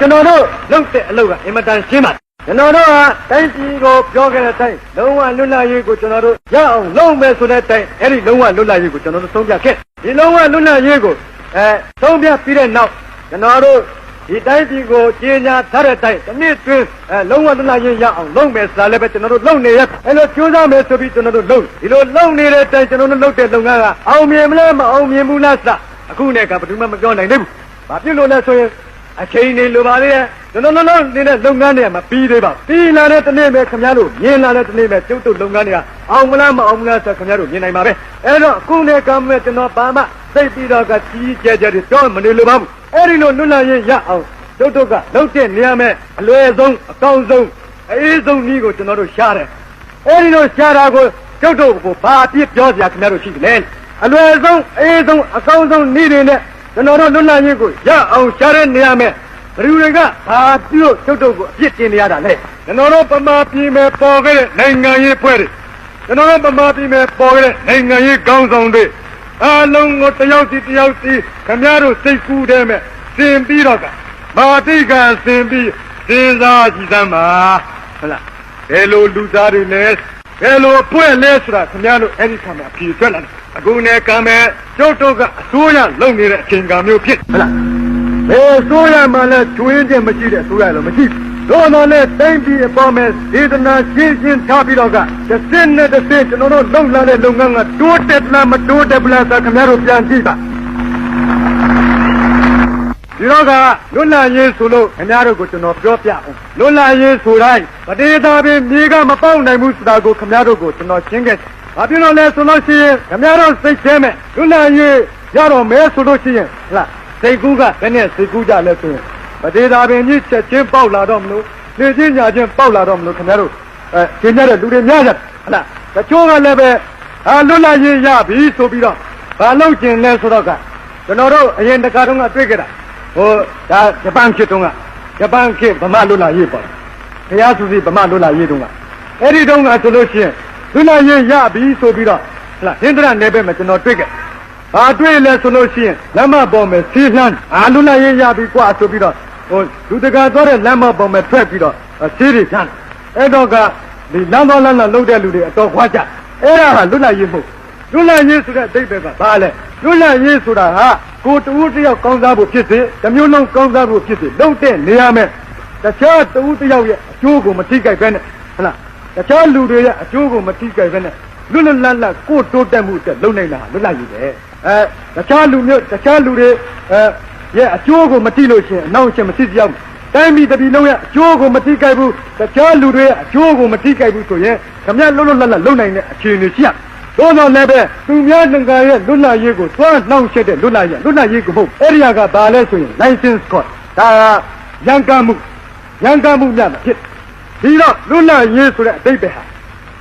ကျွန်တော်တို့လုပ်တဲ့အလုပ်ကအင်မတန်ရှင်းပါတယ်ကျွန်တော်တို့ဟာတိုင်းပြည်ကိုပြောခဲ့တဲ့အတိုင်းလုံးဝလွတ်လပ်ရေးကိုကျွန်တော်တို့ရအောင်လုပ်မယ်ဆိုတဲ့အတိုင်းအဲ့ဒီလုံးဝလွတ်လပ်ရေးကိုကျွန်တော်တို့ဆုံးဖြတ်ခဲ့ဒီလုံးဝလွတ်လပ်ရေးကိုအဲဆုံးဖြတ်ပြီးတဲ့နောက်ကျွန်တော်တို့ဒီတိုင်းပြည်ကိုကြီးညာထားတဲ့အတိုင်းတစ်နှစ်တွင်းအဲလုံးဝလွတ်လပ်ရေးရအောင်လုပ်မယ်ဆိုတာလည်းပဲကျွန်တော်တို့လုပ်နေရအဲ့လိုကြိုးစားမယ်ဆိုပြီးကျွန်တော်တို့လုပ်ဒီလိုလုပ်နေတဲ့အတိုင်းကျွန်တော်တို့လုပ်တဲ့လုပ်ငန်းကအောင်မြင်မလဲမအောင်မြင်ဘူးလားစအခုနဲ့ကဘယ်သူမှမပြောနိုင်သေးဘူးဘာဖြစ်လို့လဲဆိုရင် အချိန်နေလိုပါလေကျွန်တော်တို့လုံးနေတဲ့လုပ်ငန်းတွေကမပြီးသေးပါဘူးပြီးလာတဲ့တနေ့ပဲခင်ဗျားတို့မြင်လာတဲ့တနေ့ပဲကျုပ်တို့လုပ်ငန်းတွေကအောင်မလားမအောင်မလားဆိုခင်ဗျားတို့မြင်နိုင်ပါပဲအဲ့တော့အခုနဲ့ကမဲ့ကျွန်တော်ဘာမှသိပြီးတော့ကကြီးကြဲကြဲတွေတော့မနေလိုပါဘူးအဲ့ဒီလိုလွတ်လပ်ရေးရအောင်ကျုပ်တို့ကလုပ်တဲ့နေရာမဲ့အလွယ်ဆုံးအကောင်းဆုံးအေးဆုံးနည်းကိုကျွန်တော်တို့ရှားတယ်အဲ့ဒီလိုရှားတာကိုကျုပ်တို့ကိုဘာအပြစ်ပြောစရာခင်ဗျားတို့ရှိတယ်လဲအလွယ်ဆုံးအေးဆုံးအကောင်းဆုံးနည်းတွေနဲ့ ကျွန်တော်တို့လွတ်လပ်ရေးကိုရအောင်ရှားတဲ့နေရာမဲ့ဘယ်သူတွေကဘာပြုတ်ကျုပ်တို့ကိုအပြစ်တင်နေရတာလဲကျွန်တော်တို့ပမာပြည်မဲ့ပေါ်ခဲ့တဲ့နိုင်ငံရေးဖွဲ့တွေကျွန်တော်တို့ပမာပြည်မဲ့ပေါ်ခဲ့တဲ့နိုင်ငံရေးကောင်းဆောင်တွေအားလုံးကိုတယောက်စီတယောက်စီခင်ဗျားတို့စိတ်ကူးတဲ့မဲ့စင်ပြီးတော့ကမာတိကစင်ပြီးစဉ်းစားကြည့်စမ်းပါဟုတ်လားဘယ်လိုလူသားတွေလဲဘယ်လိုအဖွဲ့လဲဆိုတာခင်ဗျားတို့အဲ့ဒီခါမှာဖြေထွက်လာတယ် အခုနဲ့ကံမဲ့ကျုပ်တို့ကအစိုးရလုပ်နေတဲ့အချိန်ကမျိုးဖြစ်ဟုတ်လားဘယ်ဆိုရမှလည်းကျွင်းတဲ့မရှိတဲ့ဆိုရလည်းမရှိဘူးတို့တော့လည်းတိုင်းပြည်အပေါ်မဲ့ဒေသနာရှင်းရှင်းထားပြီးတော့ကတစ်စင်းနဲ့တစ်စင်းကျွန်တော်တို့လုံလာတဲ့လုပ်ငန်းကတိုးတက်လားမတိုးတက်ဘူးလားဆိုခင်ဗျားတို့ပြန်ကြည့်ပါဒီတော့ကလွတ်လပ်ရေးဆိုလို့ခင်ဗျားတို့ကိုကျွန်တော်ပြောပြအောင်လွတ်လပ်ရေးဆိုတိုင်းပဒေသာပင်မြေကမပေါက်နိုင်ဘူးဆိုတာကိုခင်ဗျားတို့ကိုကျွန်တော်ရှင်းခဲ့တယ် ဘာဖြစ်လို့လဲဆိုလို့ရှိရင်ခင်ဗျားတို့စိတ်ထဲမဲ့လွတ်လပ်ရေးရတော့မဲဆိုလို့ရှိရင်ဟလားစိတ်ကူးကဘယ်နဲ့စိတ်ကူးကြလဲဆိုရင်ပဒေသာပင်ကြီးချက်ချင်းပေါက်လာတော့မလို့လေချင်းညာချင်းပေါက်လာတော့မလို့ခင်ဗျားတို့အဲရှင်းရတဲ့လူတွေများကြဟလားတချို့ကလည်းပဲအာလွတ်လပ်ရေးရပြီဆိုပြီးတော့ဘာလုပ်ကျင်လဲဆိုတော့ကကျွန်တော်တို့အရင်တခါတုန်းကတွေ့ကြတာဟိုဒါဂျပန်ခေတ်တုန်းကဂျပန်ခေတ်ဗမာလွတ်လပ်ရေးပေါ့ဘုရားစုစီဗမာလွတ်လပ်ရေးတုန်းကအဲ့ဒီတုန်းကဆိုလို့ရှိရင် လွတ်လပ်ရေးရပြီဆိုပြီးတော့ဟလားဟင်္ဒရနယ်ဘက်မှာကျွန်တော်တွေ့ကြ။ဘာတွေ့လဲဆိုလို့ရှိရင်လမ်းမပေါ်မှာစီးလှမ်းအာလူလာရေးရပြီကွာဆိုပြီးတော့ဟိုလူတကာသွားတဲ့လမ်းမပေါ်မှာထွက်ပြီးတော့စီးရီဖြန်းအဲ့တော့ကဒီလမ်းသွားလမ်းလာလှုပ်တဲ့လူတွေအတော်ခွာကြအဲ့ဒါဟာလွတ်လပ်ရေးမဟုတ်လွတ်လပ်ရေးဆိုတဲ့အဓိပ္ပာယ်ကဘာလဲလွတ်လပ်ရေးဆိုတာဟာကိုယ်တူတယောက်ကောင်းစားဖို့ဖြစ်စေတစ်မျိုးလုံးကောင်းစားဖို့ဖြစ်စေလုပ်တဲ့နေရာမဲ့တခြားတူတယောက်ရဲ့အကျိုးကိုမထိခိုက်ပဲနဲ့ဟုတ်လား တခြားလူတွေရဲ့အကျိုးကိုမထိခိုက်ပဲနဲ့လွတ်လွတ်လပ်လပ်ကိုယ်တိုးတက်မှုအတွက်လုပ်နိုင်တာဟာလွတ်လပ်ရေးပဲအဲတခြားလူမျိုးတခြားလူတွေအဲရဲ့အကျိုးကိုမတိလို့ရှိရင်အနောက်အရှင်မသိကြဘူးတိုင်းပြည်တပြည်လုံးရဲ့အကျိုးကိုမထိကြိုက်ဘူးတခြားလူတွေရဲ့အကျိုးကိုမထိကြိုက်ဘူးဆိုရင်ခမရလုံးလုံးလတ်လတ်လုံနိုင်တဲ့အခြေအနေရှိရသို့တော်လည်းပဲသူများငကာရဲ့လွတ်လပ်ရေးကိုသွားနှောင့်ယှက်တဲ့လွတ်လပ်ရေးလွတ်လပ်ရေးကိုမဟုတ်အဲ့ဒီကဘာလဲဆိုရင် license court ဒါကရန်ကမှုရန်ကမှုများမှာဖြစ် ဒီတော့လွတ်လပ်ရေးဆိုတဲ့အတိတ်ပဲဟာ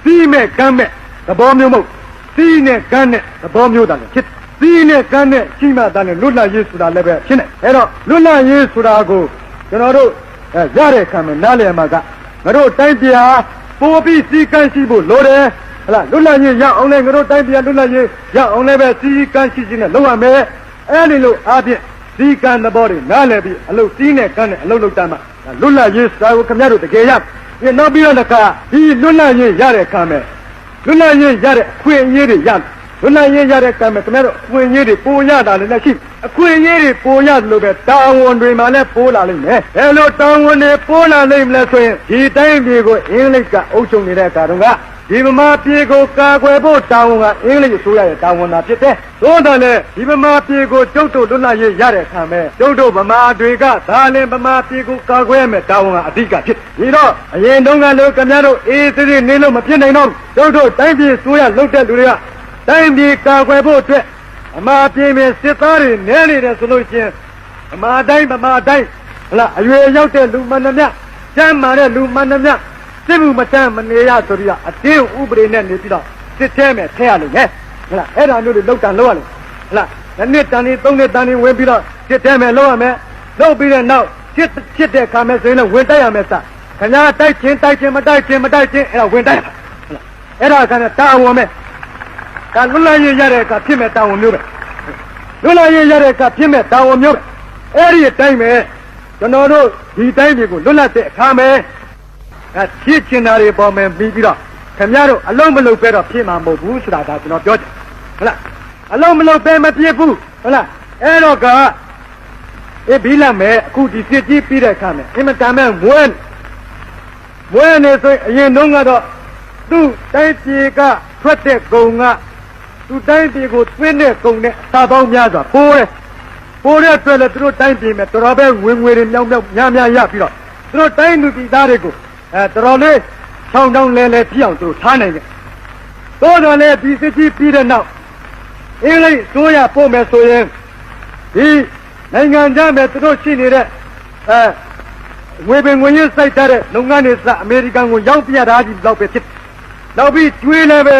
စီးမဲ့ကမ်းမဲ့သဘောမျိုးမဟုတ်စီးနဲ့ကန်းနဲ့သဘောမျိုးတာလည်းဖြစ်တယ်စီးနဲ့ကန်းနဲ့ရှိမှတာလည်းလွတ်လပ်ရေးဆိုတာလည်းပဲဖြစ်နေအဲ့တော့လွတ်လပ်ရေးဆိုတာကိုကျွန်တော်တို့အဲရတဲ့ခံမယ်နားလည်မှာကငါတို့တိုင်းပြည်ဟာပိုပြီးစီကန်းရှိဖို့လိုတယ်ဟလားလွတ်လပ်ရေးရအောင်လဲငါတို့တိုင်းပြည်လွတ်လပ်ရေးရအောင်လဲပဲစီကန်းရှိခြင်းနဲ့လုပ်ရမယ်အဲ့ဒီလိုအားဖြင့်စီကန်းသဘောတွေနားလည်ပြီးအလုပ်စီးနဲ့ကန်းနဲ့အလုပ်လုပ်တတ်မှာလွတ်လပ်ရေးဆိုတာကိုခင်ဗျားတို့တကယ်ရ ပြီနောက်ပြီးတော့တခါဒီလွတ်လပ်ရေးရတဲ့ခံမယ်လွတ်လပ်ရေးရတဲ့အခွင့်အရေးတွေရလွတ်လပ်ရေးရတဲ့ကံမဲ့ခင်ဗျားတို့အခွင့်အရေးတွေပိုရတာလည်းရှိအခွင့်အရေးတွေပိုရတယ်လို့ပဲတာဝန်တွေမှာလည်းပိုလာလိမ့်မယ်အဲလိုတာဝန်တွေပိုလာလိမ့်မလဲဆိုရင်ဒီတိုင်းပြည်ကိုအင်္ဂလိပ်ကအုပ်ချုပ်နေတဲ့အခါတုန်းက ဒီဗမာပြည်ကိုကာကွယ်ဖို့တာဝန်ကအင်္ဂလိပ်အစိုးရရဲ့တာဝန်သာဖြစ်တယ်။သို့တော်လည်းဒီဗမာပြည်ကိုကျုပ်တို့လွတ်လပ်ရေးရတဲ့အခါမဲ့ကျုပ်တို့ဗမာတွေကဒါလည်းဗမာပြည်ကိုကာကွယ်ရမယ်တာဝန်ကအဓိကဖြစ်။ဒီတော့အရင်တုန်းကလို့ခင်ဗျားတို့အေးသေးသေးနေလို့မဖြစ်နိုင်တော့ဘူး။ကျုပ်တို့တိုင်းပြည်ဆိုရလှုပ်တဲ့လူတွေကတိုင်းပြည်ကာကွယ်ဖို့အတွက်ဗမာပြည်မှာစစ်သားတွေနဲနေတယ်ဆိုလို့ရှိရင်ဗမာတိုင်းဗမာတိုင်းဟလားအရွယ်ရောက်တဲ့လူမှန်သမျှကျမ်းမာတဲ့လူမှန်သမျှ စစ်မှုမတမ်းမနေရဆိုပြီးတော့အတင်းဥပဒေနဲ့နေပြီးတော့စစ်ထဲမဲ့ထဲရလို့လေဟလားအဲ့ဒါမျိုးတွေလောက်တန်လောက်ရလို့ဟလားတစ်နှစ်တန်နေသုံးနှစ်တန်နေဝင်ပြီးတော့စစ်ထဲမဲ့လောက်ရမယ်လောက်ပြီးတဲ့နောက်စစ်စစ်တဲ့ခါမဲ့ဆိုရင်လည်းဝင်တိုက်ရမယ်စခင်ဗျားတိုက်ချင်းတိုက်ချင်းမတိုက်ချင်းမတိုက်ချင်းအဲ့ဒါဝင်တိုက်ရဟလားအဲ့ဒါကလည်းတာဝန်မဲ့ဒါလွတ်လပ်ရေးရတဲ့အခါဖြစ်မဲ့တာဝန်မျိုးပဲလွတ်လပ်ရေးရတဲ့အခါဖြစ်မဲ့တာဝန်မျိုးပဲအဲ့ဒီအတိုင်းပဲကျွန်တော်တို့ဒီတိုင်းတွေကိုလွတ်လပ်တဲ့အခါမဲ့ အဲဖြစ်ချင်တာတွေပေါ်မယ်ပြီးပြီးတော့ခင်ဗျားတို့အလုံးမလုံးပဲတော့ဖြစ်မှာမဟုတ်ဘူးဆိုတာကကျွန်တော်ပြောတယ်ဟုတ်လားအလုံးမလုံးပဲမဖြစ်ဘူးဟုတ်လားအဲ့တော့ကအေးဘီလာမဲ့အခုဒီစစ်ကြီးပြီးတဲ့အခါမဲ့အင်မတန်မဲ့မွဲမွဲနေဆိုရင်အရင်တုန်းကတော့သူ့တိုင်းပြည်ကထွက်တဲ့ဂုံကသူ့တိုင်းပြည်ကိုသွင်းတဲ့ဂုံနဲ့အသာပေါင်းများစွာပိုးတယ်ပိုတဲ့အတွက်လည်းသူတို့တိုင်းပြည်မဲ့တော်တော်ပဲဝင်ငွေတွေမြောက်မြောက်များများရပြီးတော့သူတို့တိုင်းလူပြည်သားတွေကို အဲတော်တော်လေးချောင်းချောင်းလဲလဲပြည့်အောင်သူတို့ထားနိုင်တယ်။သို့တော်လည်းဒီစစ်ကြီးပြီးတဲ့နောက်အင်္ဂလိပ်ဆိုရပို့မယ်ဆိုရင်ဒီနိုင်ငံခြားမဲ့သူတို့ရှိနေတဲ့အဲငွေပင်ငွေရစိုက်ထားတဲ့လုပ်ငန်းတွေစအမေရိကန်ကိုရောက်ပြတာကြီးလောက်ပဲဖြစ်တယ်။နောက်ပြီးကျွေးလည်းပဲ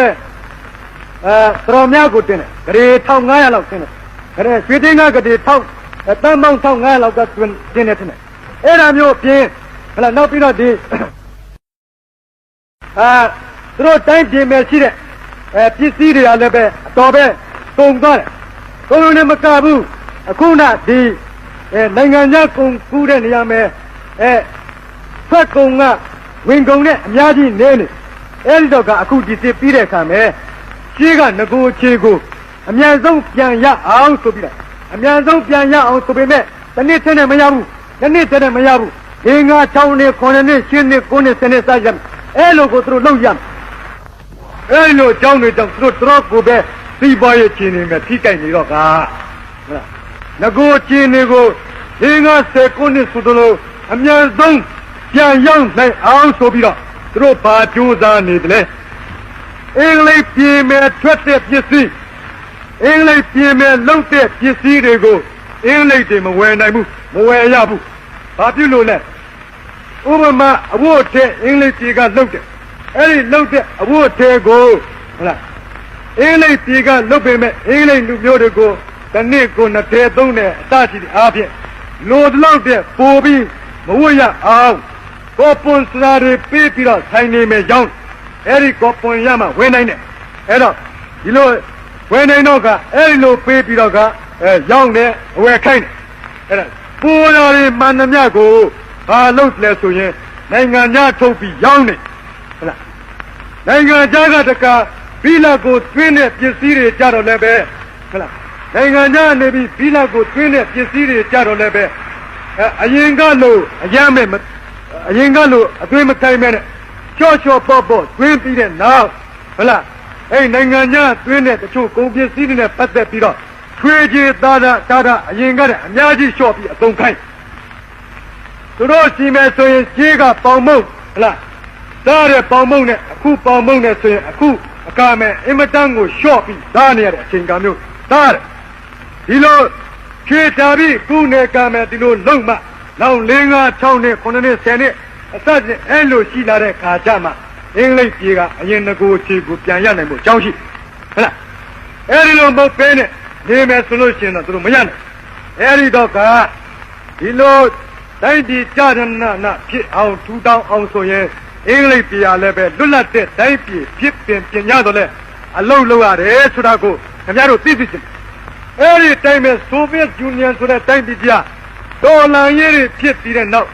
အဲတော်များကိုတင်တယ်။ဂရေ1500လောက်တင်တယ်။အဲ့ဒါရွှေတင်းကကတိထောက်အတန်းပေါင်း1500လောက်ကတွင်တင်းနေတယ်အဲ့ဒါမျိုးအပြင်ဟလာနောက်ပြီးတော့ဒီ အာသူတို့တိုင်းပြည်မဲ့ရှိတဲ့အဲပစ္စည်းတွေကလည်းပဲအတော်ပဲကုန်သွားတယ်ကုန်လုံးနဲ့မကဘူးအခုနဒီအဲနိုင်ငံခြားကုန်ကူးတဲ့နေရာမှာအဲဖက်ကုန်ကဝင်ကုန်နဲ့အများကြီးနေနေအဲ့ဒီတော့ကအခုဒီစစ်ပြီးတဲ့အခါမှာရှင်းကငကိုချေကိုအမြန်ဆုံးပြန်ရအောင်ဆိုပြီးတော့အမြန်ဆုံးပြန်ရအောင်ဆိုပေမဲ့တစ်နေ့တည်းနဲ့မရဘူးတစ်နေ့တည်းနဲ့မရဘူးဒီငါ6နှစ်9နှစ်10နှစ်9နှစ်10နှစ်စရမယ် အဲ့လိုကိုသူတို့လုပ်ရမယ်အဲ့လိုအကြောင်းတွေကြောင့်သူတို့တော့ကိုပဲစီးပွားရေးချင်းနေမယ်ထိကြိုက်နေတော့ကဟုတ်လားငကိုချင်းတွေကိုဒီငါ10ခုနှစ်ဆိုတော့အမြန်ဆုံးပြန်ရောက်နိုင်အောင်ဆိုပြီးတော့သူတို့ဘာကြိုးစားနေတယ်လဲအင်္ဂလိပ်ပြည်မဲ့ထွက်တဲ့ပစ္စည်းအင်္ဂလိပ်ပြင်မဲ့လုံတဲ့ပစ္စည်းတွေကိုအင်္ဂလိပ်တွေမဝယ်နိုင်ဘူးမဝယ်ရဘူးဘာဖြစ်လို့လဲ ဥပမာအဝတ်ထဲအင်္ဂလိပ်ပြည်ကလုံတယ်အဲ့ဒီလုံတဲ့အဝတ်ထဲကိုဟုတ်လားအင်္ဂလိပ်ပြည်ကလုံပေမဲ့အင်္ဂလိပ်လူမျိုးတွေကိုတစ်နေ့ကိုနှစ်ထဲသုံးတဲ့အတရှိတဲ့အားဖြင့်လိုတလောက်တဲ့ပိုပြီးမဝတ်ရအောင်ကောပွန်စရာတွေပေးပြီးတော့ဆိုင်နေမယ်ရောင်းအဲ့ဒီကောပွန်ရမှဝင်နိုင်တယ်အဲ့တော့ဒီလိုဝယ်နိုင်တော့ကအဲ့ဒီလိုပေးပြီးတော့ကအဲရောင်းတယ်အဝယ်ခိုင်းတယ်အဲ့ဒါပူတော်တွေမှန်သမျှကို ဘာလုပ်လဲဆိုရင်နိုင်ငံခြားထုတ်ပြီးရောင်းတယ်ဟုတ်လားနိုင်ငံခြားကတကဘီလာကိုတွင်းတဲ့ပစ္စည်းတွေကြတော့လည်းပဲဟုတ်လားနိုင်ငံခြားနေပြီးဘီလာကိုတွင်းတဲ့ပစ္စည်းတွေကြတော့လည်းပဲအဲအရင်ကလို့အရမ်းမဲ့မအရင်ကလို့အသွေးမခိုင်းမဲ့နဲ့ချော့ချော့ပေါ့ပေါ့တွင်းပြီးတဲ့နောက်ဟုတ်လားအဲ့နိုင်ငံခြားသွင်းတဲ့တချို့ကုန်ပစ္စည်းတွေနဲ့ပတ်သက်ပြီးတော့ထွေးကြီးသားတာတာတာအရင်ကတည်းကအများကြီးလျှော့ပြီးအသုံးခိုင်း သူတို့ရှိမယ်ဆိုရင်ခြေကပေါင်မုံဟလားသားတဲ့ပေါင်မုံနဲ့အခုပေါင်မုံနဲ့ဆိုရင်အခုအကာမဲ့အင်မတန်ကိုလျှော့ပြီးသားနေရတဲ့အချိန်ကမျိုးသားတယ်ဒီလိုခြေတာပြီးခုနေကမဲ့ဒီလိုလုံမှနောက်၄၅6နှစ်9နှစ်10နှစ်အစစအဲ့လိုရှိလာတဲ့ခါကြမှာအင်္ဂလိပ်ပြေကအရင်ငကိုခြေကိုပြန်ရနိုင်ဖို့အကြောင်းရှိဟုတ်လားအဲဒီလိုမဟုတ်ပဲနဲ့နေမယ်ဆိုလို့ရှိရင်တော့သူတို့မရနိုင်အဲဒီတော့ကဒီလို တိုင်းပြည်ကြရနာနာဖြစ်အောင်ထူထောင်အောင်ဆိုရင်အင်္ဂလိပ်ပြည်ကလည်းပဲလွတ်လပ်တဲ့တိုင်းပြည်ဖြစ်ပင်ပြင်ရတော့လဲအလုံးလုံးရတယ်ဆိုတာကိုခင်ဗျားတို့သိသိချင်းအဲဒီတိုင်းပဲဆိုဗီယက်ယူနီယံဆိုတဲ့တိုင်းပြည်ကြီးကတော်လန်ရေးတွေဖြစ်ပြီးတဲ့နောက်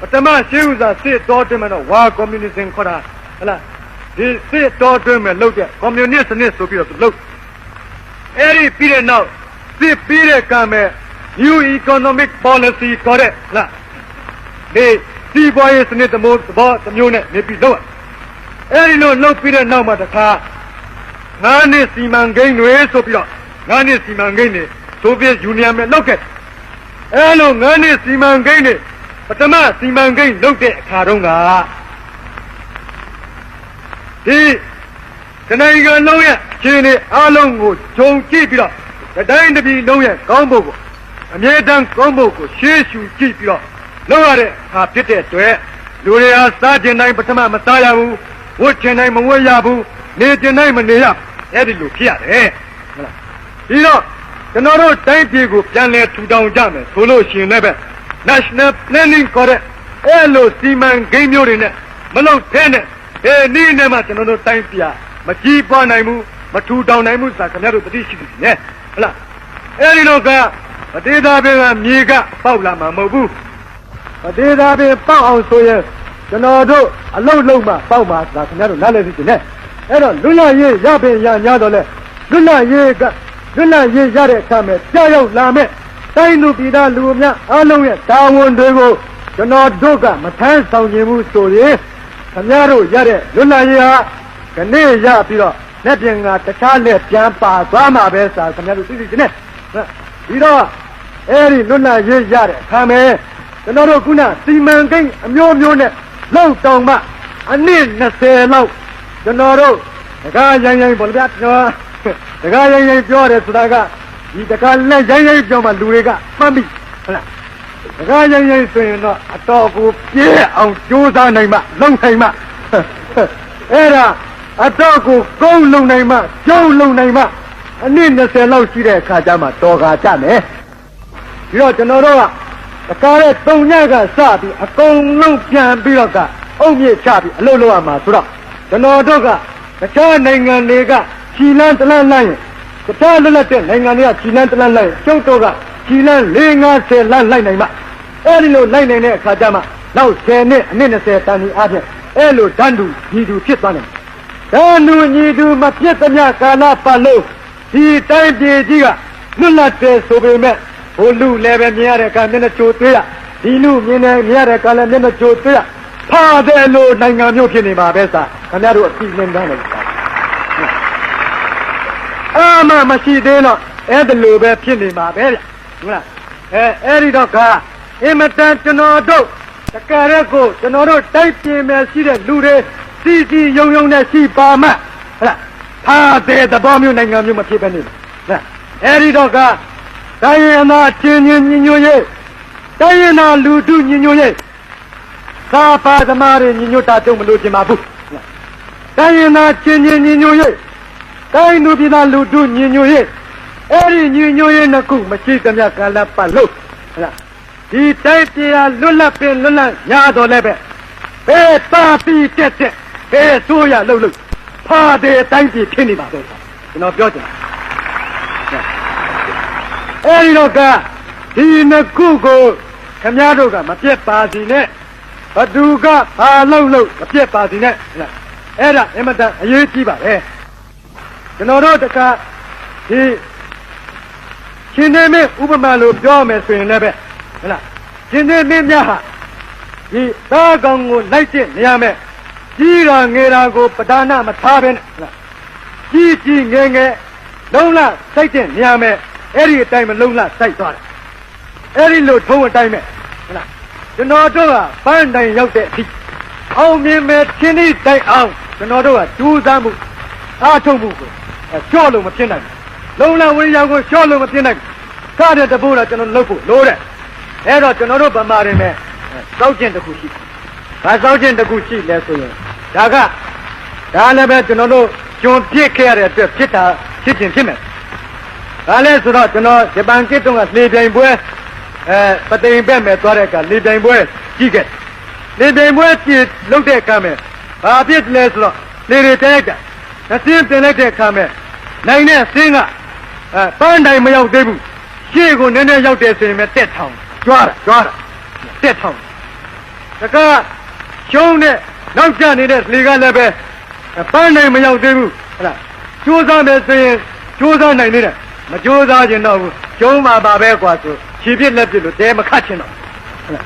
ပထမရှိဥစွာစစ်တော်တွင်မဲ့တော့ဝါကွန်မြူနစ်ခေါ်တာဟလားဒီစစ်တော်တွင်မဲ့လုပ်တဲ့ကွန်မြူနစ်စနစ်ဆိုပြီးတော့သူလုပ်အဲ့ဒီပြီးတဲ့နောက်စစ်ပြီးတဲ့ကံမဲ့ new economic policy ခေါ်တဲ့ဟလားဒီစီးပွားရေးစနစ်တမိုးသဘောတစ်မျိုးနဲ့နေပြီးလုပ်ရအဲ့ဒီလိုလုပ်ပြီးတဲ့နောက်မှာတခါငါးနှစ်စီမံကိန်းတွေဆိုပြီးတော့ငါးနှစ်စီမံကိန်းတွေဆိုဗီယက်ယူနီယံမဲ့လုပ်ခဲ့အဲ့လိုငါးနှစ်စီမံကိန်းတွေပထမစီမံကိန်းလုပ်တဲ့အခါတုန်းကဒီတနိုင်ငံလုံးရဲ့ခြေနေအလုံးကိုဂျုံကြည့်ပြီးတော့တတိုင်းတစ်ပြည်လုံးရဲ့ကောင်းဖို့ကို အမြဲတမ်းကောင်းဖို့ကိုရှေးရှုကြည့်ပြီးတော့လုပ်ရတဲ့အခါဖြစ်တဲ့အတွက်လူတွေဟာစားကျင်တိုင်းပထမမစားရဘူးဝတ်ကျင်တိုင်းမဝတ်ရဘူးနေကျင်တိုင်းမနေရဘူးအဲ့ဒီလိုဖြစ်ရတယ်ဟုတ်လားဒီတော့ကျွန်တော်တို့တိုင်းပြည်ကိုပြန်လဲထူထောင်ကြမယ်ဆိုလို့ရှိရင်လည်းပဲ national planning ခေါ်တဲ့အဲ့လိုစီမံကိန်းမျိုးတွေနဲ့မလုပ်တဲ့နဲ့ဒီနေ့နဲ့မှကျွန်တော်တို့တိုင်းပြည်မကြီးပွားနိုင်ဘူးမထူထောင်နိုင်ဘူးဆိုတာခင်ဗျားတို့သတိရှိပြီနဲ့ဟုတ်လားအဲ့ဒီလိုက မတေးသားပင်ကမြေကပေါက်လာမှာမဟုတ်ဘူးတေသာပင်ပေါက်အောင်ဆိုရင်ကျွန်တော်တို့အလုံးလုံးမှပေါက်မှာဒါခင်ဗျားတို့နားလည်သိတယ်အဲ့တော့လွတ်လပ်ရေးရပင်ရညာတော့လဲလွတ်လပ်ရေးကလွတ်လပ်ရေးရတဲ့အခါမှာကြောက်ရောက်လာမဲ့တိုင်းသူပြည်သားလူအများအားလုံးရဲ့တာဝန်တွေကိုကျွန်တော်တို့ကမထမ်းဆောင်ခြင်းဘူးဆိုရင်ခင်ဗျားတို့ရတဲ့လွတ်လပ်ရေးဟာခဏရပြီးတော့လက်ပြင်ကတခြားလက်ပြန်ပါသွားမှာပဲစာခင်ဗျားတို့သိသိချင်းနဲ့ပြီးတော့ အဲ့ဒီလွတ်လပ်ရေးရတဲ့အခါမှာကျွန်တော်တို့ခုနစီမံကိန်းအမျိုးမျိုးနဲ့လောက်တောင်မှအနည်း20လောက်ကျွန်တော်တို့တကားရိုင်းရိုင်းပေါ့ဗျာကျွန်တော်တကားရိုင်းရိုင်းပြောတယ်ဆိုတာကဒီတကားလက်ရိုင်းရိုင်းပြောမှလူတွေကမှတ်မိဟုတ်လားတကားရိုင်းရိုင်းဆိုရင်တော့အတော်ကိုပြဲအောင်ကြိုးစားနိုင်မှလုံနိုင်မှအဲ့ဒါအတော့ကိုကုန်းလုံနိုင်မှကျုံလုံနိုင်မှအနည်း20လောက်ရှိတဲ့အခါကျမှတော်ကာကြမယ် ပြီးတော့ကျွန်တော်တို့ကတကားတဲ့တုံညကစပြီးအကုန်လုံးပြန်ပြီးတော့ကအုတ်မြစ်ချပြီးအလုပ်လုပ်ရမှာဆိုတော့ကျွန်တော်တို့ကတခြားနိုင်ငံတွေကခြီလန်းတလန်းလိုက်ရင်တခြားလွတ်လပ်တဲ့နိုင်ငံတွေကခြီလန်းတလန်းလိုက်ရင်ကျုပ်တို့ကခြီလန်း၄50လန်းလိုက်နိုင်မှအဲ့ဒီလိုလိုက်နိုင်တဲ့အခါကျမှနောက်10နှစ်အနည်း20တန်ဒီအားဖြင့်အဲ့လိုတန်းတူညီတူဖြစ်သွားနိုင်တယ်ဒါနုညီတူမပြတ်သမျှကာလပတ်လုံးဒီတိုင်းပြည်ကြီးကလွတ်လပ်တယ်ဆိုပေမဲ့ ဟိုလူလည်းပဲမြင်ရတဲ့အခါမျက်နှာကြိုသွေးရဒီလူမြင်တယ်မြင်ရတဲ့အခါလည်းမျက်နှာကြိုသွေးရဖာတဲ့လိုနိုင်ငံမျိုးဖြစ်နေမှာပဲစာခင်ဗျားတို့အပြီးလင်းတန်းတယ်စာအာမမရှိသေးတော့အဲ့ဒါလိုပဲဖြစ်နေမှာပဲဗျဟုတ်လားအဲအဲ့ဒီတော့ကအင်မတန်ကျွန်တော်တို့တကယ်ရက်ကိုကျွန်တော်တို့တိုက်ပြင်မယ်ရှိတဲ့လူတွေစီစီယုံယုံနဲ့ရှိပါမှဟုတ်လားဖာတဲ့သဘောမျိုးနိုင်ငံမျိုးမဖြစ်ပဲနေဘူးဟုတ်လားအဲ့ဒီတော့က တိုင်းရင်းသားချင်းချင်းညီညွတ်ရေးတိုင်းရင်းသားလူထုညီညွတ်ရေးသာပါသမားတွေညီညွတ်တာတုံးမလို့ချင်ပါဘူးတိုင်းရင်းသားချင်းချင်းညီညွတ်ရေးတိုင်းလူပြည်သားလူထုညီညွတ်ရေးအဲ့ဒီညီညွတ်ရေးနှစ်ခုမရှိသမျှကာလပတ်လို့ဟုတ်လားဒီတိုင်းပြည်ဟာလွတ်လပ်ပင်လွတ်လပ်ရတော်လည်းပဲဘယ်ပါပြီးတက်တက်ဘယ်ဆိုးရလှုပ်လှုပ်ဖာတဲ့အတိုင်းပြည်ဖြစ်နေပါပဲကျွန်တော်ပြောချင်တာ အဲ့ဒီတော့ကဒီနှစ်ခုကိုခမည်းတော်ကမပြတ်ပါစီနဲ့ဘသူကဘာလှုပ်လှုပ်မပြတ်ပါစီနဲ့ဟုတ်လားအဲ့ဒါအင်မတန်အရေးကြီးပါပဲကျွန်တော်တို့တကဒီရှင်နေမင်းဥပမာလို့ပြောမယ်ဆိုရင်လည်းပဲဟုတ်လားရှင်နေမင်းများဟာဒီသားကောင်ကိုလိုက်တဲ့နေရာမဲ့ကြီးတာငယ်တာကိုပဒါနမထားပဲနဲ့ဟုတ်လားကြီးကြီးငယ်ငယ်လုံးလစိုက်တဲ့နေရာမဲ့ အဲ့ဒီအတိုင်းမလုံးလစိုက်သွားတယ်အဲ့ဒီလိုထုံးအတိုင်းမဲ့ဟုတ်လားကျွန်တော်တို့ကပန်းတိုင်ရောက်တဲ့အထိအောင်မြင်မဲ့ချင်းဤတိုင်အောင်ကျွန်တော်တို့ကကြိုးစားမှုအားထုတ်မှုကိုချော့လို့မဖြစ်နိုင်ဘူးလုံးလဝိညာဉ်ကိုချော့လို့မဖြစ်နိုင်ဘူးကားတဲ့တပိုးတော့ကျွန်တော်လုပ်ဖို့လိုတယ်အဲ့တော့ကျွန်တော်တို့ဗမာတွေနဲ့စောက်ကျင်တစ်ခုရှိဘာစောက်ကျင်တစ်ခုရှိလဲဆိုရင်ဒါကဒါလည်းပဲကျွန်တော်တို့ကျွန်ပြစ်ခဲ့ရတဲ့အတွက်ဖြစ်တာဖြစ်ခြင်းဖြစ်မယ် ဒါလည်းဆိုတော့ကျွန်တော်ဂျပန်ကစ်တုန်းကလေပြိုင်ပွဲအဲပတိန်ဘက်မဲ့သွားတဲ့အခါလေပြိုင်ပွဲကြီးခဲ့လေပြိုင်ပွဲကြည့်လုပ်တဲ့အခါမှာဘာဖြစ်လဲဆိုတော့လေတွေတဲလိုက်တာအစင်းတင်လိုက်တဲ့အခါမှာနိုင်တဲ့ဆင်းကအဲပန်းတိုင်မရောက်သေးဘူးရှေ့ကိုနည်းနည်းရောက်တယ်ဆိုရင်ပဲတက်ထောင်ကြွားတာကြွားတာတက်ထောင်တကရှုံးတဲ့နောက်ကျနေတဲ့လေကလည်းပဲပန်းတိုင်မရောက်သေးဘူးဟုတ်လားကြိုးစားမယ်ဆိုရင်ကြိုးစားနိုင်နေတယ် မကြိုးစားခြင်းတော့ဘူးကျုံးမှာပါပဲကွာဆိုခြေပြစ်လက်ပြစ်လို့တဲမခတ်ခြင်းတော့ဟုတ်လား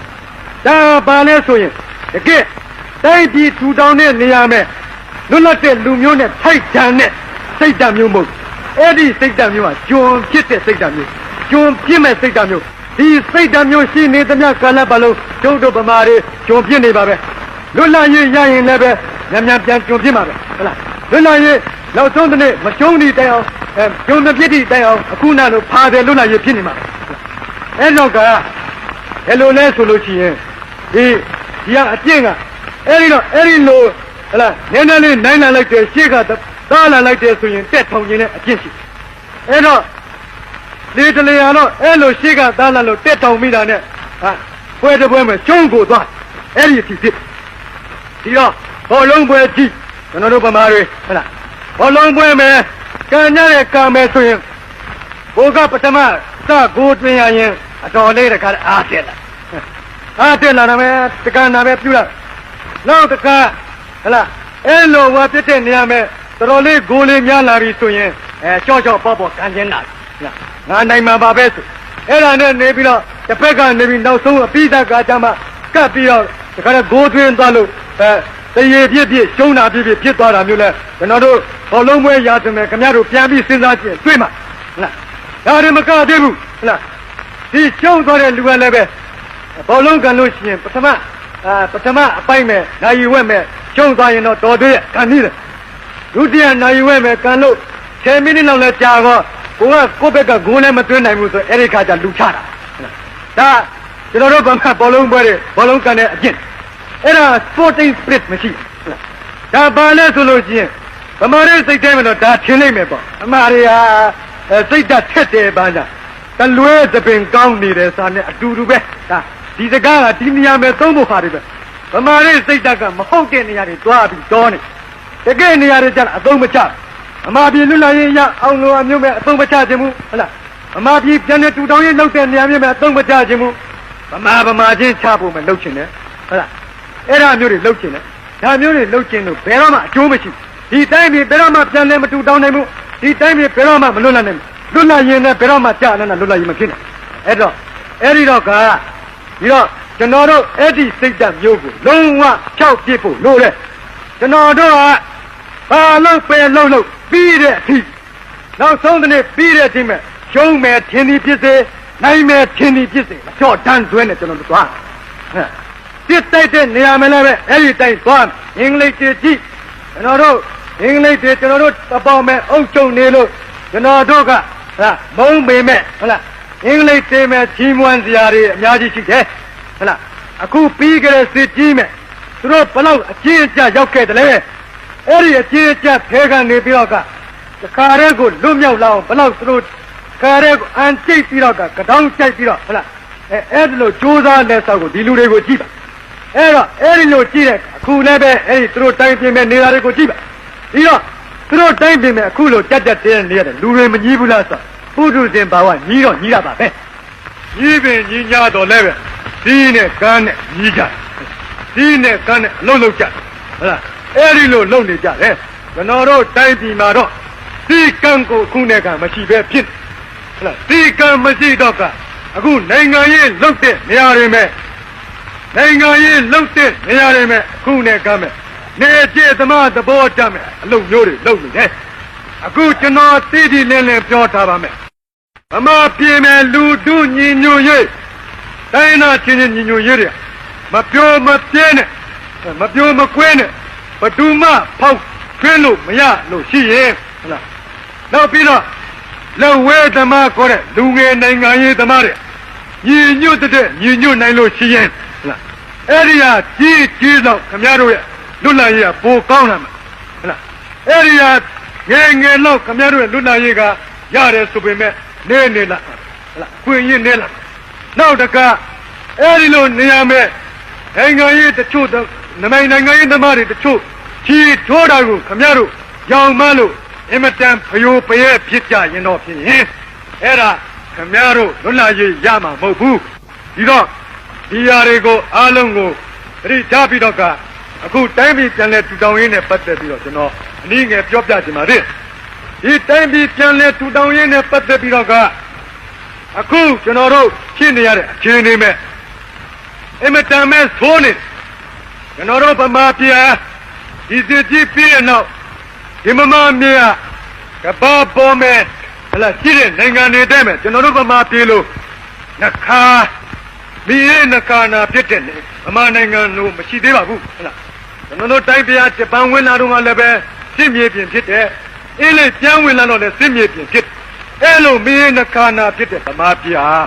ဒါပါလဲဆိုရင်တကယ်တိုင်းပြည်ထူထောင်တဲ့နေရာမဲ့လွတ်လပ်တဲ့လူမျိုးနဲ့ထိုက်တန်တဲ့စိတ်ဓာတ်မျိုးမဟုတ်အဲ့ဒီစိတ်ဓာတ်မျိုးကဂျွန်ဖြစ်တဲ့စိတ်ဓာတ်မျိုးဂျွန်ပြစ်မဲ့စိတ်ဓာတ်မျိုးဒီစိတ်ဓာတ်မျိုးရှိနေသမျှကာလပတ်လုံးကျုပ်တို့ဗမာတွေဂျွန်ပြစ်နေပါပဲလွတ်လပ်ရေးရရင်လည်းပဲညံ့ညံ့ပြန်ဂျွန်ပြစ်မှာပဲဟုတ်လားလွတ်လပ်ရေးနောက်ဆုံးတစ်နေ့မကျုံးဒီတိုင်အောင် အဲဂျွန်မပြစ်ဒီတိုင်အောင်အခုနလိုဖာတယ်လွတ်လပ်ရေးဖြစ်နေမှာအဲ့တော့ကဘယ်လိုလဲဆိုလို့ရှိရင်ဒီဒီကအကျင့်ကအဲ့ဒီတော့အဲ့ဒီလိုဟလာနည်းနည်းလေးနိုင်လာလိုက်တယ်ရှေ့ကသားလာလိုက်တယ်ဆိုရင်တက်ထောင်ခြင်းနဲ့အကျင့်ရှိအဲ့တော့လေတလေရတော့အဲ့လိုရှေ့ကသားလာလို့တက်ထောင်မိတာနဲ့ဟာပွဲတစ်ပွဲမှာကျုံးကိုသွားအဲ့ဒီအဖြစ်ဖြစ်ဒီတော့ဘောလုံးပွဲကြည့်ကျွန်တော်တို့ဗမာတွေဟလာဘောလုံးပွဲမှာ ကံရတဲ့ကံပဲဆိုရင်ဘိုးကပထမစကိုတွင်ရရင်အတော်လေးတခါအားပြက်လာအားတက်လာတာပဲတက္ကနာပဲပြုလာနောက်တက္ကဟလာအဲ့လိုဝါပြစ်တဲ့နေရာမဲ့တော်တော်လေးဂိုးလေးများလာပြီဆိုရင်အဲကြော့ကြော့ပေါ့ပေါ့ကန်ကျင်းလာလားငါနိုင်မှာပါပဲဆိုအဲ့ဒါနဲ့နေပြီးတော့တစ်ဖက်ကနေပြီးနောက်ဆုံးအပိဓာကကြမှာကပ်ပြီးတော့တခါတော့ဂိုးသွင်းသွားလို့အဲ တရေပြစ်ပြစ်ရှုံးတာပြစ်ပြစ်ဖြစ်သွားတာမျိုးလဲကျွန်တော်တို့ဘောလုံးပွဲရာသမယ်ခင်ဗျားတို့ပြန်ပြီးစဉ်းစားကြည့်တွေ့မှာဟုတ်လားဒါရင်မကသေးဘူးဟုတ်လားဒီရှုံးသွားတဲ့လူကလည်းပဲဘောလုံးကန်လို့ရှိရင်ပထမအာပထမအပိုင်းမဲ့နိုင်ရွက်မဲ့ရှုံးသွားရင်တော့တော်သေးရဲ့ကန်နည်းတယ်ဒုတိယနိုင်ရွက်မဲ့ကန်လို့10မိနစ်လောက်လဲကြာတော့ကိုကကိုယ့်ဘက်ကဂိုးလည်းမသွင်းနိုင်ဘူးဆိုအဲ့ဒီခါကျလူချတာဒါကျွန်တော်တို့ဗမာဘောလုံးပွဲတွေဘောလုံးကန်တဲ့အကျင့် အဲ့ဒါ sporting spirit မရှိဘူးဒါဘာလဲဆိုလို့ရှိရင်ဗမာတွေစိတ်ထဲမှာတော့ဒါထင်လိုက်မယ်ပေါ့ဗမာတွေဟာစိတ်ဓာတ်ထက်တယ်ဘာညာတလွဲသပင်ကောင်းနေတယ်စာနဲ့အတူတူပဲဒါဒီစကားကဒီနေရာမှာသုံးဖို့ဟာတွေပဲဗမာတွေစိတ်ဓာတ်ကမဟုတ်တဲ့နေရာတွေတွားပြီးတောနေတကယ်နေရာတွေကျတော့အသုံးမချအမာပြည်လွတ်လပ်ရေးရအောင်လို့အမျိုးမဲ့အသုံးမချခြင်းဘူးဟုတ်လားအမာပြည်ပြန်နေတူတောင်းရေးလုပ်တဲ့နေရာမျိုးမဲ့အသုံးမချခြင်းဘူးဗမာဗမာချင်းချဖို့မဲ့လုပ်ချင်တယ်ဟုတ်လား အဲ့ဒါမျိုးတွေလုပ်ချင်တယ်ဒါမျိုးတွေလုပ်ချင်လို့ဘယ်တော့မှအကျိုးမရှိဒီတိုင်းပြည်ဘယ်တော့မှပြန်လဲမတူတောင်းနိုင်ဘူးဒီတိုင်းပြည်ဘယ်တော့မှမလွတ်လပ်နိုင်ဘူးလွတ်လပ်ရင်လည်းဘယ်တော့မှကြာနေတာလွတ်လပ်ရင်မဖြစ်နိုင်အဲ့တော့အဲ့ဒီတော့ကပြီးတော့ကျွန်တော်တို့အဲ့ဒီစိတ်ဓာတ်မျိုးကိုလုံးဝဖြောက်ပြစ်ဖို့လိုတယ်ကျွန်တော်တို့ကဘာလို့ပဲလုံးလုံးပြီးတဲ့အထိနောက်ဆုံးတဲ့နေ့ပြီးတဲ့အထိမဲ့ရှုံးမယ်ထင်သည်ဖြစ်စေနိုင်မယ်ထင်သည်ဖြစ်စေမချော့တန်းသွင်းနဲ့ကျွန်တော်တို့သွားဟဲ့ စစ်တိုက်တဲ့နေရာမှာလည်းပဲအဲ့ဒီတိုင်းသွားအင်္ဂလိပ်တွေကြည့်ကျွန်တော်တို့အင်္ဂလိပ်တွေကျွန်တော်တို့တပေါမဲ့အုပ်ချုပ်နေလို့ကျွန်တော်တို့ကဟာမုန်းပေမဲ့ဟုတ်လားအင်္ဂလိပ်တွေမဲ့ချီးမွမ်းစရာတွေအများကြီးရှိတယ်ဟုတ်လားအခုပြီးကြတဲ့စစ်ကြီးမဲ့သူတို့ဘလောက်အကျဉ်းအကျရောက်ခဲ့တယ်လဲအဲ့ဒီအကျဉ်းအကျထဲကနေပြီးတော့ကတခါတည်းကိုလွတ်မြောက်လာအောင်ဘလောက်သူတို့ခါရဲကိုအန်ကျိတ်ပြီးတော့ကကတောင်းကျိတ်ပြီးတော့ဟုတ်လားအဲအဲ့ဒီလိုကြိုးစားလက်ဆောက်ကိုဒီလူတွေကိုကြည့်ပါ အဲ့တော့အဲ့ဒီလိုကြည့်တဲ့အခုလည်းပဲအဲ့ဒီသူတို့တိုင်းပြင်မဲ့နေရာတွေကိုကြည့်ပါပြီးတော့သူတို့တိုင်းပြင်မဲ့အခုလိုကြက်ကြက်တဲနေရတယ်လူတွေမကြီးဘူးလားဆိုပုထုဇဉ်ဘာဝညီးတော့ညီးတာပါပဲညီးပင်ညီးညာတော့လည်းပဲဒီနဲ့ကန်းနဲ့ညီးကြဒီနဲ့ကန်းနဲ့အလုံးလုံးကြဟုတ်လားအဲ့ဒီလိုလုံနေကြတယ်ကျွန်တော်တို့တိုင်းပြည်မှာတော့ဒီကံကိုအခုနဲ့ကမရှိပဲဖြစ်ဟုတ်လားဒီကံမရှိတော့ကအခုနိုင်ငံရေးလုတ်တဲ့နေရာတွေမဲ့ နိုင်ငံရေးလုတ်တဲ့နေရာတွေမဲ့အခုနဲ့ကမဲ့နေကျသမားသဘောတတ်မဲ့အလုပ်မျိုးတွေလုပ်နေတယ်အခုကျွန်တော်သိတည်လင်းလင်းပြောထားပါမယ်ဗမာပြည်မဲ့လူတုညီညွတ်ရေးတိုင်းနာချင်းချင်းညီညွတ်ရေးတွေမပြောမပြဲနဲ့မပြောမကွဲနဲ့ဘဒူမဖောက်ခွင်းလို့မရလို့ရှိရဲ့ဟုတ်လားနောက်ပြီးတော့လက်ဝဲသမားခေါ်တဲ့လူငယ်နိုင်ငံရေးသမားတွေညီညွတ်တဲ့ညီညွတ်နိုင်လို့ရှိရဲ့ဟုတ်လား အဲ့ဒီဟာကြီးကြီးတော့ခမရတို့ရဲ့လွတ်လပ်ရေးကပိုကောင်းလာမှာဟုတ်လားအဲ့ဒီဟာငယ်ငယ်တော့ခမရတို့ရဲ့လွတ်လပ်ရေးကရတယ်ဆိုပေမဲ့နေနေလားဟုတ်လားခွင့်ရင်နေလားနောက်တကအဲ့ဒီလိုနေရမယ်နိုင်ငံရေးတချို့နမိုင်နိုင်ငံရေးသမားတွေတချို့ချီထိုးတာကိုခမရတို့ရောင်မလို့အင်မတန်ဖယိုဖယဲဖြစ်ကြရင်တော့ဖြစ်ရင်အဲ့ဒါခမရတို့လွတ်လပ်ရေးရမှာမဟုတ်ဘူးဒီတော့ ဒီຢာတွေကိုအားလုံးကိုသတိထားပြီးတော့ကအခုတိုင်းပြည်ပြန်လဲထူထောင်ရေးနဲ့ပတ်သက်ပြီးတော့ကျွန်တော်အနည်းငယ်ပြောပြချင်ပါတယ်ဒီတိုင်းပြည်ပြန်လဲထူထောင်ရေးနဲ့ပတ်သက်ပြီးတော့ကအခုကျွန်တော်တို့ဖြစ်နေရတဲ့အခြေအနေမဲ့အင်မတန်မဲ့သိုးနေကျွန်တော်တို့ဗမာပြည်ဟာဒီစစ်ကြီးပြည့်တဲ့နောက်ဒီမမမြေကကဘာပေါ်မဲ့ဟလာရှိတဲ့နိုင်ငံတွေတဲ့မဲ့ကျွန်တော်တို့ဗမာပြည်လို့နှခါ မိရဲ့နှခါနာဖြစ်တဲ့ဗမာနိုင်ငံလို့မရှိသေးပါဘူးဟလာကျွန်တော်တို့တိုင်းပြည်ဂျပန်ဝင်လာတော့လည်းပဲစစ်မြေပြင်ဖြစ်တယ်အင်းလေးပြန်ဝင်လာတော့လည်းစစ်မြေပြင်ဖြစ်အဲ့လိုမိရဲ့နှခါနာဖြစ်တဲ့ဗမာပြည်ဟာ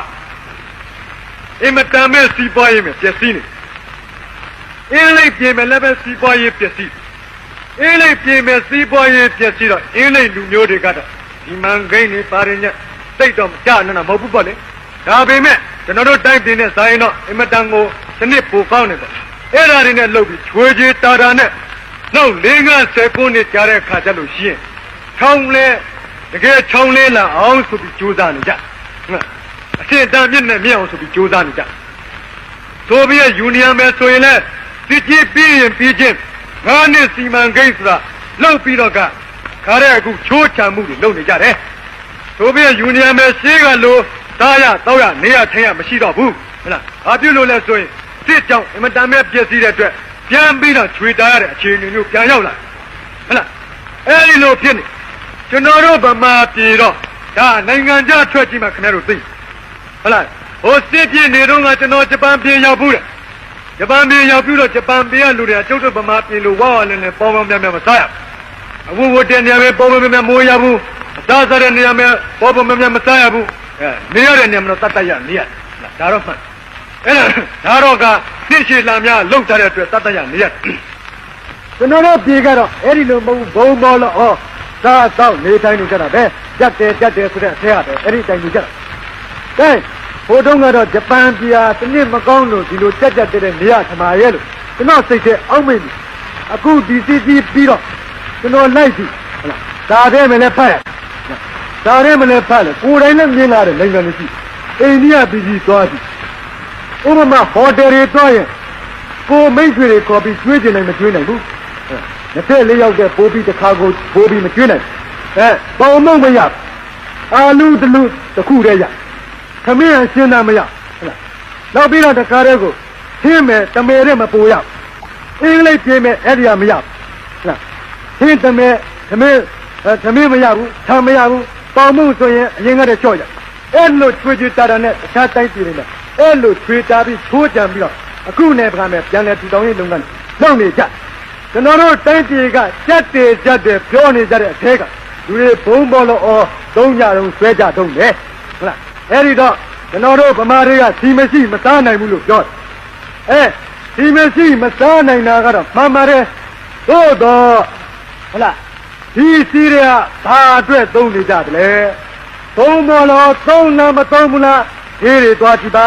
အင်မတန်မဲ့စီးပွားရေးမဲ့ပျက်စီးနေအင်းလေးပြင်မဲ့လည်းပဲစီးပွားရေးပျက်စီးအင်းလေးပြင်မဲ့စီးပွားရေးပျက်စီးတော့အင်းလေးလူမျိုးတွေကတော့ဒီမန်ဂိန်းတွေပါရင်ညတိတ်တော့မကြနေတာမဟုတ်ဘူးပေါ့လေ ဒါပေမဲ့ကျွန်တော်တို့တိုင်းပြည်နဲ့ဆိုင်တော့အင်မတန်ကိုစနစ်ပိုကောင်းနေတယ်အဲ့ဒါတွေနဲ့လှုပ်ပြီးချွေချေတာတာနဲ့နောက်၄50ခုနှစ်ကြာတဲ့ခါကျလို့ရှိရင်ချောင်းလဲတကယ်ချောင်းလဲလာအောင်ဆိုပြီးကြိုးစားနေကြဟုတ်လားအရှင်တန်ပြည့်နဲ့မြင့်အောင်ဆိုပြီးကြိုးစားနေကြဆိုဗီယက်ယူနီယံပဲဆိုရင်လည်းစစ်ကြီးပြီးရင်ပြီးချင်းငါးနှစ်စီမံကိန်းဆိုတာလှုပ်ပြီးတော့ကခါတဲ့အခုချိုးချံမှုတွေလုပ်နေကြတယ်ဆိုဗီယက်ယူနီယံပဲရှေးကလို့ သားရတောက်ရနေရထိုင်ရမရှိတော့ဘူးဟုတ်လားဘာဖြစ်လို့လဲဆိုရင်စစ်ကြောင့်အင်မတန်ပဲပြည့်စည်တဲ့အတွက်ပြန်ပြီးတော့ချွေတားရတဲ့အခြေအနေမျိုးပြန်ရောက်လာဟုတ်လားအဲဒီလိုဖြစ်နေကျွန်တော်တို့ဗမာပြည်တော့ဒါနိုင်ငံခြားထွက်ကြည့်မှခင်ဗျားတို့သိဟုတ်လားဟိုစစ်ပြင်းနေတော့ကကျွန်တော်ဂျပန်ပြည်ရောက်ဘူးတဲ့ဂျပန်ပြည်ရောက်ပြီးတော့ဂျပန်ပြည်ကလူတွေကကျုပ်တို့ဗမာပြည်လိုဝါဝါလည်းလည်းပေါင်းပေါင်းများများမစားရဘူးအဝဝတဲ့နေရာပဲပေါင်းပေါင်းများများမိုးရဘူးအစားစားတဲ့နေရာမှာပေါင်းပေါင်းများများမစားရဘူး အဲနေရတဲ့နေရာမှာတော့တတ်တတ်ရနေရတယ်ဒါတော့မှန်အဲ့ဒါဒါတော့ကနှိရှိလာများလုံထားတဲ့အတွက်တတ်တတ်ရနေရတယ်ကျွန်တော်တို့ပြည်ကတော့အဲ့ဒီလိုမဟုတ်ဘုံဘောလို့ဩစားတော့နေတိုင်းနေကြတာပဲကြက်တယ်ကြက်တယ်ဆိုတဲ့အထက်ရတယ်အဲ့ဒီတိုင်းနေကြတာကဲဟိုတုန်းကတော့ဂျပန်ပြည်ဟာတစ်နှစ်မကောင်းလို့ဒီလိုကြက်ကြက်တဲ့နေရထမာရဲ့လို့ကျွန်တော်စိတ်ထဲအောက်မိတ်အခုဒီစီစီပြီးတော့ကျွန်တော်လိုက်ပြီဟုတ်လားဒါတဲ့မလဲဖတ်ရ ဒါတဲ့မလဲဖတ်လေကိုယ်တိုင်လည်းမြင်လာတယ်နိုင်ငံလေးရှိအိန္ဒိယပြည်ကြီးသွားပြီဥပမာဟိုတယ်တွေသွားရင်ကိုမိတ်ဆွေတွေခေါ်ပြီးကျွေးကြနိုင်မကျွေးနိုင်ဘူးနှစ်ဖက်လေးရောက်တဲ့ပိုးပြီးတစ်ခါကိုပိုးပြီးမကျွေးနိုင်အဲဘောင်မုံမရအာလူတလူတစ်ခုတည်းရခမင်းအရှင်းသားမရဟုတ်လားနောက်ပြီးတော့တခါတည်းကိုရှင်းမယ်တမယ်တဲ့မပူရအင်္ဂလိပ်ပြေးမယ်အဲ့ဒီကမရဟုတ်လားရှင်းတမယ်ခမင်းခမင်းမရဘူးထားမရဘူး ပေါင်မှုဆိုရင်အရင်ကတည်းကြော့ရအဲ့လိုချွေချွေတာတာနဲ့အခြားတိုင်းပြည်တွေနဲ့အဲ့လိုချွေတာပြီးချိုးကြံပြီးတော့အခုနဲ့ဗကားမဲ့ပြန်လဲထူထောင်ရေးလုပ်ငန်းလုပ်နေကြကျွန်တော်တို့တိုင်းပြည်ကကြက်တယ်ကြက်တယ်ပြောနေကြတဲ့အထက်ကလူတွေဘုံဘောလို့အော်သုံးကြတော့ဆွဲကြတော့လေဟုတ်လားအဲ့ဒီတော့ကျွန်တော်တို့ဗမာတွေကစီမရှိမစားနိုင်ဘူးလို့ပြောတယ်အဲစီမရှိမစားနိုင်တာကတော့မှန်ပါတယ်သို့တော့ဟုတ်လား ဒီစီတွေကဘာအတွက်သုံးနေကြတယ်လဲသုံးမော်လို့သုံးနာမသုံးဘူးလားဒီတွေသွားကြည့်ပါ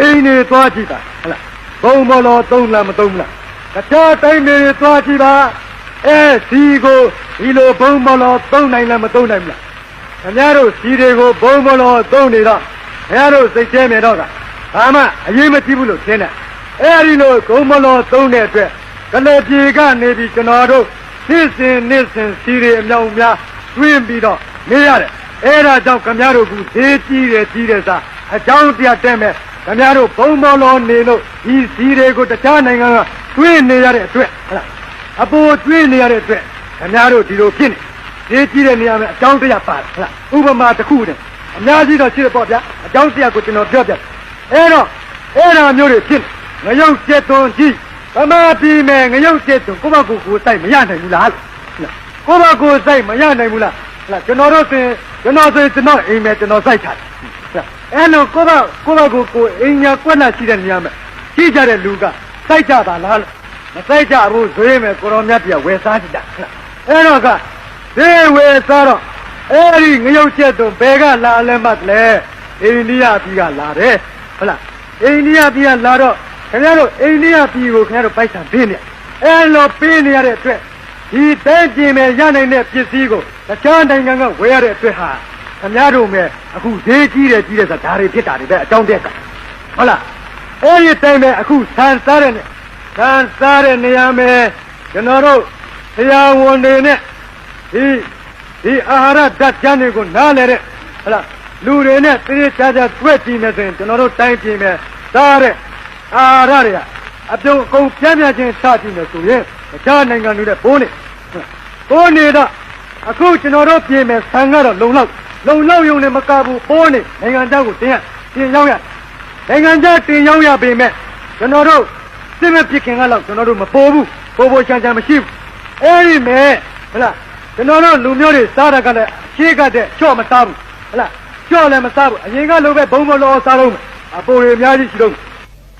အိမ်တွေသွားကြည့်ပါဟုတ်လားသုံးမော်လို့သုံးနာမသုံးဘူးလားတခြားတိုင်းတွေသွားကြည့်ပါအဲဒီကိုဒီလိုဘုံမော်လို့သုံးနိုင်လားမသုံးနိုင်ဘူးလားခင်ဗျားတို့စီတွေကိုဘုံမော်လို့သုံးနေတော့ခင်ဗျားတို့စိတ်ထဲမြင်တော့ကဘာမှအရေးမကြီးဘူးလို့ထင်တယ်အဲဒီလိုဂုံမလို့သုံးတဲ့အတွက်ကလေးပြေကနေပြီးကျွန်တော်တို့ နေ့စဉ်နေ့စဉ်စီတွေအမြောက်အများတွင်းပြီးတော့နေရတယ်အဲဒါကြောင့်ခင်ဗျားတို့ကသေးကြီးတယ်ကြီးတယ်စားအကြောင်းတရားတဲ့မဲ့ခင်ဗျားတို့ဘုံမော်လို့နေလို့ဒီစီတွေကိုတခြားနိုင်ငံကတွင်းနေရတဲ့အတွက်ဟုတ်လားအပေါ်တွင်းနေရတဲ့အတွက်ခင်ဗျားတို့ဒီလိုဖြစ်နေသေးကြီးတဲ့နေရာမှာအကြောင်းတရားပါတယ်ဟုတ်လားဥပမာတစ်ခုတည်းအများကြီးတော့ရှိတယ်ပေါ့ဗျာအကြောင်းတရားကိုကျွန်တော်ပြောပြအဲ့တော့အဲ့ဒါမျိုးတွေဖြစ်ငရုတ်ကျက်သွန်ကြီး ဗမာပြည်မယ်ငရုတ်ကျက်သွန်ကိုယ့်ဘကူကိုစိုက်မရနိုင်ဘူးလားကိုယ့်ဘကူစိုက်မရနိုင်ဘူးလားဟလာကျွန်တော်တို့ဆိုကျွန်တော်ဆိုကျွန်တော်အိမ်မယ်ကျွန်တော်စိုက်ထားတယ်အဲ့လိုကိုယ့်ဘကိုယ့်ဘကူကိုအိမ်ညာကွက်လာရှိတဲ့နေရာမှာရှိကြတဲ့လူကစိုက်ကြတာလားမစိုက်ကြဘူးဆိုရင်မယ်ကိုတော်မြတ်ပြဝယ်စားကြတာအဲ့တော့ကဒီဝယ်စားတော့အဲ့ဒီငရုတ်ချက်တုံဘယ်ကလာလဲမှတ်လဲအိန္ဒိယပြည်ကလာတယ်ဟုတ်လားအိန္ဒိယပြည်ကလာတော့ ခင်ဗျားတို့အိန္ဒိယပြည်ကိုခင်ဗျားတို့ပိုက်ဆံပေးနေအဲ့လိုပေးနေရတဲ့အတွက်ဒီတဲကျင်မဲ့ရနိုင်တဲ့ပစ္စည်းကိုတခြားနိုင်ငံကဝယ်ရတဲ့အတွက်ဟာခင်ဗျားတို့မဲ့အခုဈေးကြီးတယ်ကြီးတယ်ဆိုတာဒါတွေဖြစ်တာတွေပဲအကြောင်းတက်ကဟုတ်လားအဲ့ဒီတိုင်းပဲအခုဆန်စားတဲ့ဆန်စားတဲ့နေရာမဲ့ကျွန်တော်တို့ဆရာဝန်တွေနဲ့ဒီဒီအာဟာရဓာတ်ကြမ်းတွေကိုနားလဲတဲ့ဟလားလူတွေနဲ့တရေချာချာတွေ့ကြည့်နေဆိုရင်ကျွန်တော်တို့တိုင်းပြည်မဲ့သားတဲ့ အာဟာရတွေကအပြုံအကုန်ပြန့်ပြန့်ချင်းစကြည့်နေဆိုရင်တခြားနိုင်ငံတွေနဲ့ပိုးနေပိုးနေတော့အခုကျွန်တော်တို့ပြည်မဲ့ဆန်ကတော့လုံလောက်လုံလောက်ရုံနဲ့မကဘူးပိုးနေနိုင်ငံသားကိုတင်ရတင်ရောက်ရနိုင်ငံသားတင်ရောက်ရပေမဲ့ကျွန်တော်တို့စစ်မဲ့ပြစ်ခင်ကတော့ကျွန်တော်တို့မပိုးဘူးပိုးပိုးချမ်းချမ်းမရှိဘူးအဲ့ဒီမဲ့ဟလားကျွန်တော်တို့လူမျိုးတွေစားတာကလည်းရှေးကတဲ့ချော့မစားဘူးဟလားချော့လည်းမစားဘူးအရင်ကလိုပဲဘုံမလောစားလုံးအပေါ်တွေအများကြီးရှိတော့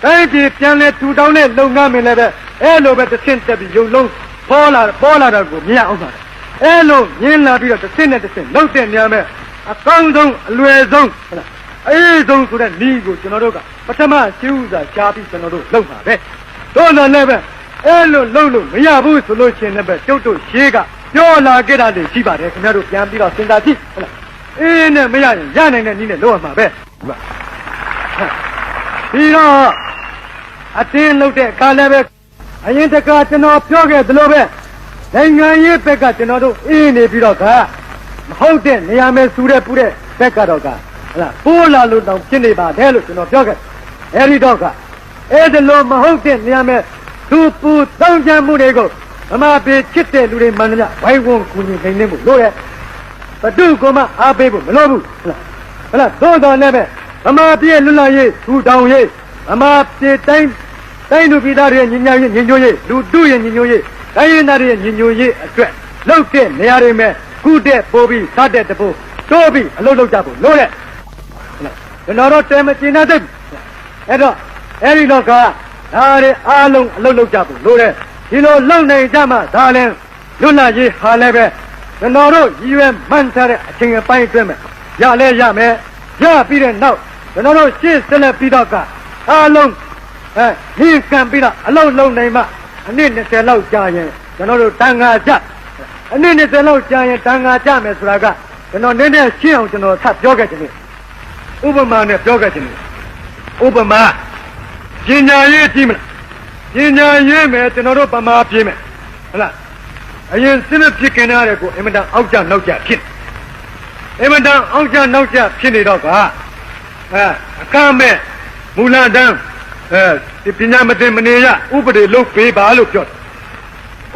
တိုင်းပြည်ပြန်လဲထူထောင်တဲ့လုပ်ငန်းမင်းလည်းပဲအဲ့လိုပဲတစ်ဆင့်တက်ပြီးယုံလုံးပေါ်လာပေါ်လာတော့ကိုမြင်အောင်ပါတယ်အဲ့လိုမြင်လာပြီးတော့တစ်ဆင့်နဲ့တစ်ဆင့်လောက်တဲ့နေရာမဲ့အကောင်းဆုံးအလွယ်ဆုံးဟလားအေးဆုံးဆိုတဲ့ဤကိုကျွန်တော်တို့ကပထမရှိဥစွာရှားပြီးကျွန်တော်တို့လုပ်ပါပဲတို့တော့လည်းပဲအဲ့လိုလုပ်လို့မရဘူးဆိုလို့ရှင်လည်းပဲကျုပ်တို့ရှေးကပြောလာခဲ့တာတွေရှိပါတယ်ခင်ဗျားတို့ပြန်ပြီးတော့စဉ်းစားကြည့်ဟုတ်လားအေးနဲ့မရရင်ရနိုင်တဲ့နည်းနဲ့လုပ်ရမှာပဲဒီတော့ အတင်းလုပ်တဲ့အခါလည်းပဲအရင်တကကျွန်တော်ပြောခဲ့သလိုပဲနိုင်ငံရေးဘက်ကကျွန်တော်တို့အင်းနေပြီးတော့ကမဟုတ်တဲ့နေရာမဲ့စူတဲ့ပူတဲ့ဘက်ကတော့ကဟလာပိုးလာလို့တောင်ဖြစ်နေပါတယ်လို့ကျွန်တော်ပြောခဲ့အဲဒီတော့ကအဲ့ဒီလိုမဟုတ်တဲ့နေရာမဲ့သူပူတောင်းကြမှုတွေကိုမမပေချစ်တဲ့လူတွေမှန်သမျှဝိုင်းဝန်းကူညီနိုင်နေမှုလို့ရဘဒုကမှအားပေးဖို့မလိုဘူးဟလားဟလားသို့တော်လည်းပဲ မမပြည့်လွတ်လပ်ရေးထူတောင်ရေးမမပြည့်တိုင်းတိုင်းလူပြည်သားတွေရဲ့ညီညာရေးညီညွတ်ရေးလူတို့ရဲ့ညီညွတ်ရေးတိုင်းရင်းသားတွေရဲ့ညီညွတ်ရေးအတွက်လောက်တဲ့နေရာတွေမဲ့ကုတဲ့ပိုးပြီးစားတဲ့တပိုးတိုးပြီးအလုပ်လုပ်ကြဖို့လို့ရကျွန်တော်တို့တဲမကျင်တဲ့အဲ့တော့အဲ့ဒီတော့ကဒါတွေအားလုံးအလုပ်လုပ်ကြဖို့လို့တဲ့ဒီလိုလုပ်နိုင်ကြမှာဒါလည်းလွတ်လပ်ရေးဟာလည်းပဲကျွန်တော်တို့ရည်ရွယ်မှန်းထားတဲ့အချိန်အပိုင်းအတွင်းမှာရလဲရမယ်ရပြီးတဲ့နောက် ကျွန်တော်တို့ရှေ့ဆက်လက်ပြီးတော့ကအားလုံးအဲနှင်းကံပြီးတော့အလုံးလုံးနိုင်မှအနည်း20လောက်ကြာရင်ကျွန်တော်တို့တန်ခါကြအနည်း20လောက်ကြာရင်တန်ခါကြမယ်ဆိုတာကကျွန်တော်နည်းနည်းရှင်းအောင်ကျွန်တော်ဆက်ပြောခဲ့တယ်ဥပမာနဲ့ပြောခဲ့တယ်ဥပမာပညာရေးကြည့်မလားပညာရေးမယ်ကျွန်တော်တို့ပမာပြေးမယ်ဟုတ်လားအရင်စစ်မဖြစ်ခင်ရတယ်ကိုအင်မတန်အောက်ကျနောက်ကျဖြစ်အင်မတန်အောက်ကျနောက်ကျဖြစ်နေတော့က အဲအခမဲ့မူလတန်းအဲဒီပညာမသိမနေရဥပဒေလုပ်ပေးပါလို့ပြောတယ်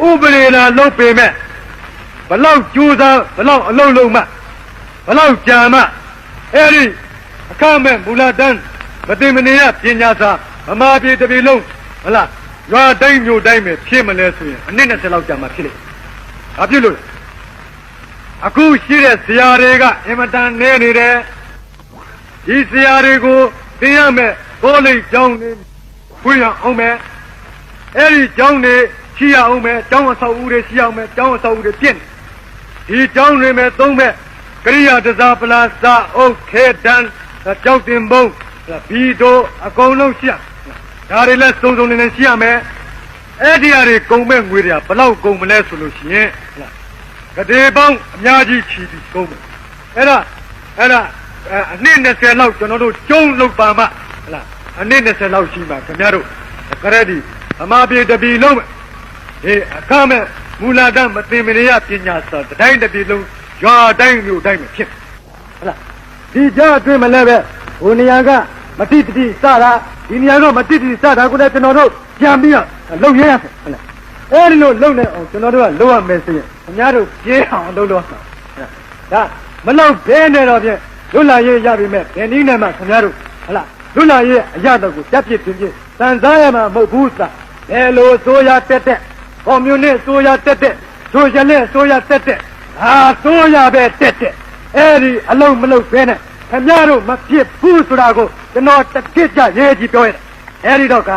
ဥပဒေလာလုပ်ပေးမဲ့ဘလောက်ကြိုးစားဘလောက်အလုံးလုံးမှဘလောက်ကြာမှအဲ့ဒီအခမဲ့မူလတန်းမသိမနေရပညာသာမမာပြေတပြေလုံးဟလားရွာတိုင်းမြို့တိုင်းပဲဖြစ်မလဲဆိုရင်အနည်း20လောက်ကြာမှဖြစ်လိမ့်ဘာဖြစ်လို့လဲအခုရှိတဲ့ဇရာတွေကအင်မတန်နေနေတယ် ဒီဇရာတွေကိုသင်ရမယ်ဘောလိတ်ကျောင်းနေဖွင့်ရအောင်မယ်အဲ့ဒီကျောင်းတွေရှိရအောင်မယ်ကျောင်းအဆောက်အဦတွေရှိရအောင်မယ်ကျောင်းအဆောက်အဦတွေပြင့်ဒီကျောင်းတွေမဲ့သုံးမဲ့ကရိယာတစားပလာစာအုပ်ခဲတန်းကြောက်တင်ဘုံဘီတိုအကုန်လုံးရှိရဒါတွေလည်းစုံစုံနေနေရှိရမယ်အဲ့ဒီအရာတွေကုန်မဲ့ငွေတွေကဘလောက်ကုန်မလဲဆိုလို့ရှိရင်ကတိပေါင်းအများကြီးချီပြီးကုန်မယ်အဲ့ဒါအဲ့ဒါ အနည်း20လောက်ကျွန်တော်တို့ကျုံးလောက်ပါမှဟလားအနည်း20လောက်ရှိမှခင်ဗျားတို့ကရက်ဒီအမပြေတပီလုံးဒီအခမဲ့မူလာတမသိမရယပညာစာတိုင်းတပီလုံးရွာတိုင်းမျိုးတိုင်းမှာဖြစ်ဟလားဒီကြားအတွင်းမလဲပဲဟိုနေရာကမတိတတိစတာဒီနေရာကမတိတတိစတာကိုလည်းကျွန်တော်တို့ပြန်ပြီးတော့လုံရရမယ်ဟုတ်လားအဲဒီလိုလုံနေအောင်ကျွန်တော်တို့ကလုံရမယ်ဆိုရင်ခင်ဗျားတို့ပြေးအောင်လုပ်လို့ဒါမလုံဘဲနဲ့တော့ဖြင့် လွတ်လာရေးရပြီမဲ့ဘယ်နည်းနဲ့မှခင်ဗျားတို့ဟုတ်လားလွတ်လာရေးအရာတော့ကိုတက်ပြစ်ပြင်းပြင်းတန်စားရမှာမဟုတ်ဘူးသာဘယ်လိုဆိုရတက်တက်ကွန်မြူနစ်ဆိုရတက်တက်ဆိုရှယ်လစ်ဆိုရတက်တက်ဟာဆိုရပဲတက်တက်အဲ့ဒီအလုံးမလုံးဘဲနဲ့ခင်ဗျားတို့မဖြစ်ဘူးဆိုတာကိုကျွန်တော်တစ်ခစ်ကြရေးကြည့်ပြောရတယ်အဲ့ဒီတော့က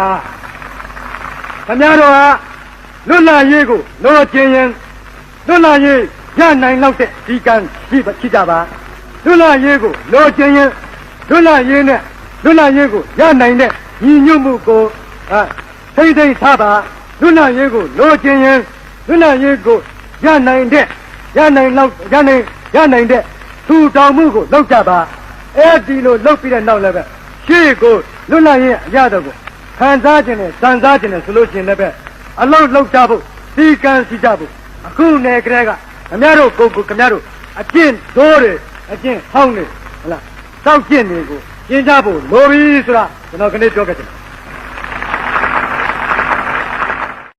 ခင်ဗျားတို့ကလွတ်လာရေးကိုလိုချင်ရင်လွတ်လာရေးရနိုင်လောက်တဲ့ဒီကံရှိပါရှိကြပါ လွတ်လာရေးကိုလိုချင်ရင်လွတ်လာရေးနဲ့လွတ်လာရေးကိုရနိုင်တဲ့ညီညွတ်မှုကိုအဲထိမ့်သိမ့်ထားပါလွတ်လာရေးကိုလိုချင်ရင်လွတ်လာရေးကိုရနိုင်တဲ့ရနိုင်လောက်ရနိုင်ရနိုင်တဲ့ထူထောင်မှုကိုလောက်ကြပါအဲဒီလိုလောက်ပြီးတဲ့နောက်လည်းပဲရှေ့ကိုလွတ်လပ်ရေးအရတော့ကိုခံစားခြင်းနဲ့စံစားခြင်းနဲ့ဆိုလို့ရှိရင်လည်းပဲအလုံးလောက်ကြဖို့စီကံစီကြဖို့အခုနယ်ကလေးကခမရတို့ကိုကိုခမရတို့အကျင့်ဒိုးတွေ အကျင့်ဟောင်းတွေဟုတ်လားစောက်ကျင့်တွေကိုကျင့်ကြဖို့လိုပြီဆိုတာကျွန်တော်ခဏပြောခဲ့တယ်